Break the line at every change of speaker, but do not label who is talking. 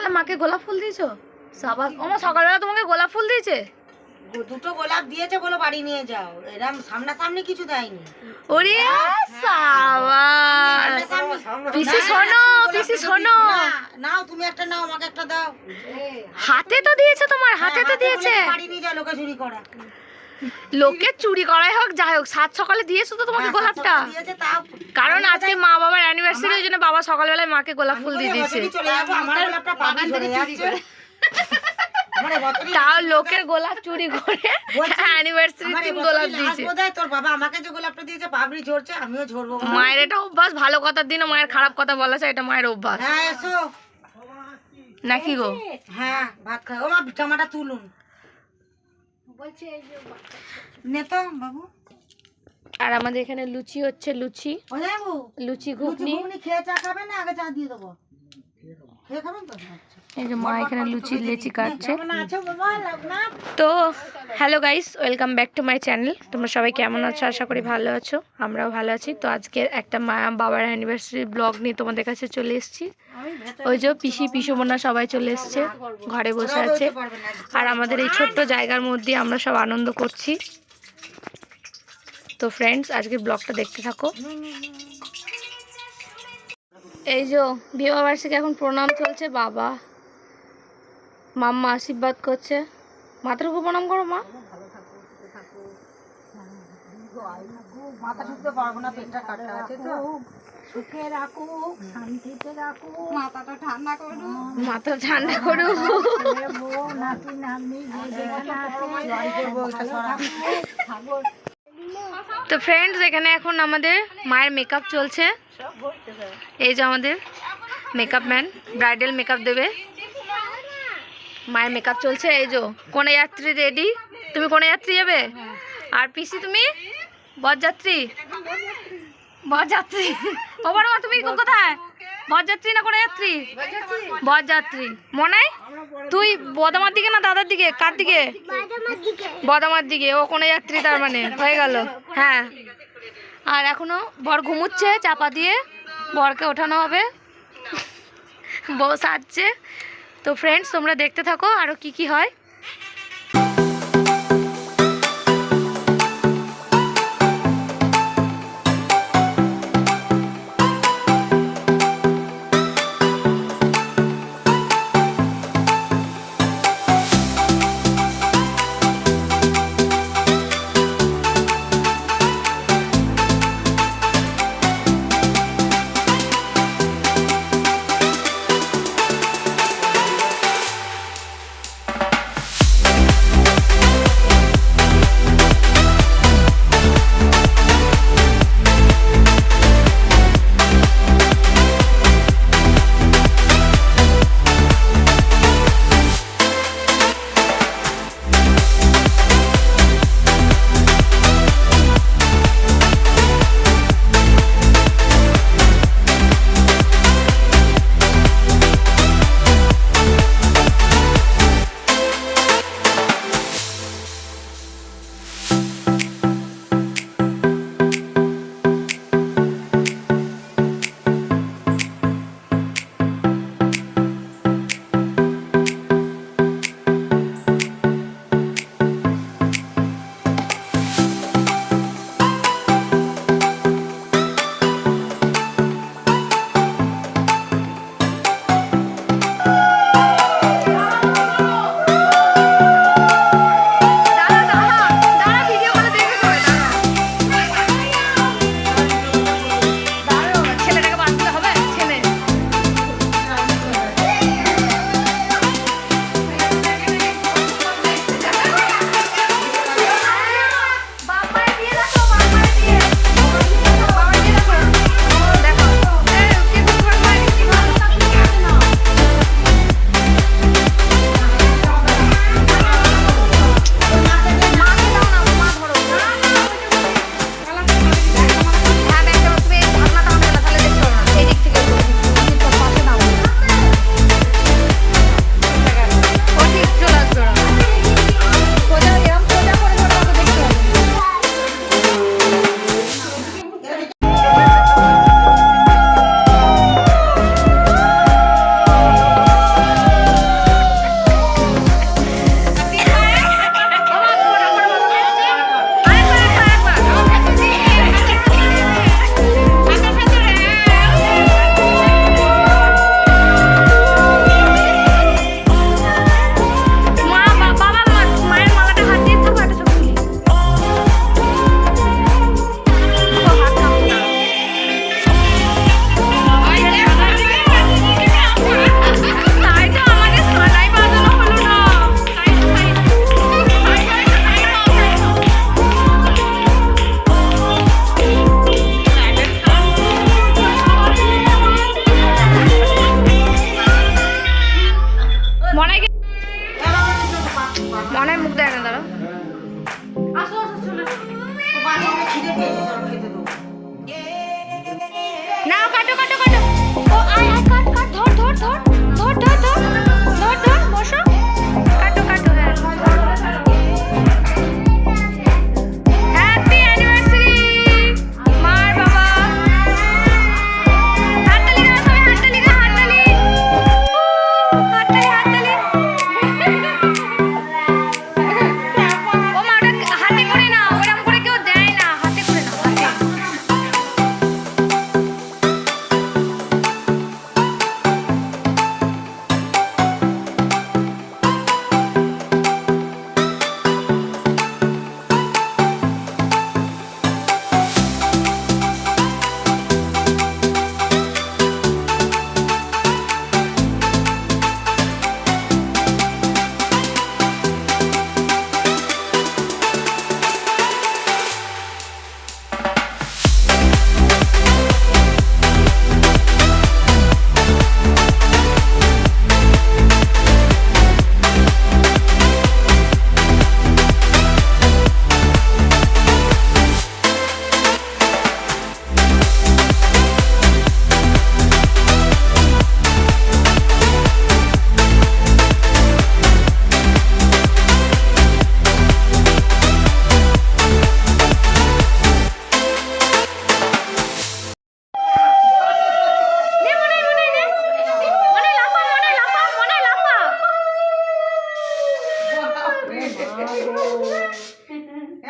সকালবেলা মাকে গোলাপ ফুল দিয়েছ? সাবাস ওমা সকালবেলা তোমাকে গোলাপ ফুল দিয়েছে?
দুটো গোলাপ দিয়েছে বলো বাড়ি নিয়ে যাও। এরম সামনাসামনি কিছু দেয়নি।
ওরে সাবাস। পিসি শোনো পিসি শোনো।
নাও তুমি একটা নাও আমাকে একটা দাও।
হাতে তো দিয়েছে তোমার হাতে তো দিয়েছে।
বাড়ি নিয়ে যাও লোকে চুরি করা।
লোকে চুরি করাই হোক যাই হোক সাত সকালে দিয়েছ তো তোমাকে
হ্যাঁ,
গোলাপটা? কারণ আজকে মা বাবার অ্যানিভার্সারি ওই জন্য বাবা সকালবেলায় মাকে গোলাপ ফুল দিয়ে দিয়েছে। তাও লোকের গোলাপ চুরি করে অ্যানিভার্সারি দিন গোলাপ দিয়েছে।
তোর বাবা আমাকে যে গোলাপটা দিয়েছে পাবড়ি ঝরছে আমিও ঝরবো
মায়ের এটা অভ্যাস ভালো কথার দিনও মায়ের খারাপ কথা বলা যায় এটা মায়ের অভ্যাস।
হ্যাঁ এসো।
নাকি গো?
হ্যাঁ ভাত খাও ও মা জামাটা তুলুন। নে তো বাবু?
আর আমাদের এখানে লুচি হচ্ছে লুচি। লুচি ঘুগনি
খেয়ে চা খাবে না? আগে চা দিয়ে দেবো।
এই যে মা এখানে লুচি লেচি কাটছে। তো hello guys welcome back to my channel তোমরা সবাই কেমন আছো? আশা করি ভালো আছো আমরাও ভালো আছি। তো আজকে একটা মা বাবার অ্যানিভার্সারি ব্লগ নিয়ে তোমাদের কাছে চলে এসেছি। ওই যে পিসি পিসুমোনা সবাই চলে এসছে ঘরে বসে আছে। আর আমাদের এই ছোট্ট জায়গার মধ্যে আমরা সব আনন্দ করছি। তো ফ্রেন্ডস আজকে ব্লগটা দেখতে থাকো। এই যে বিবাহ বার্ষিকী এখন প্রণাম চলছে বাবা। মাম্মা আশীর্বাদ করছে। মাথার উপর প্রণাম করো মা।
মাথা ঠুকতে পারব না পেটটা কাটা আছে তো
সুখে রাখুক শান্তিতে রাখুক মাথাটা ঠান্ডা করুক
মাথা ঠান্ডা করো
নাতি যে
করব
তো ফ্রেন্ডস এখানে এখন আমাদের মায়ের মেকআপ চলছে। এই যে আমাদের মেকআপ ম্যান ব্রাইডাল মেকআপ দেবে। মায়ের মেকআপ চলছে, এই যে কোনো যাত্রী রেডি তুমি কোনো যাত্রী যাবে? আর পিসি, তুমি? বরযাত্রী? বরযাত্রী। ও বড়, তুমি কোথায়? বরযাত্রী না কোনে যাত্রী? বরযাত্রী। মনে তুই বদামার দিকে না দাদার দিকে? কার দিকে? বদামার দিকে। ও কোনে যাত্রী তার মানে। হয়ে গেল। হ্যাঁ। আর এখনও বর ঘুমুচ্ছে চাপা দিয়ে। বরকে ওঠানো হবে। বউ সাজছে। তো ফ্রেন্ডস তোমরা দেখতে থাকো আরও কি কি হয়। কাটো কাটো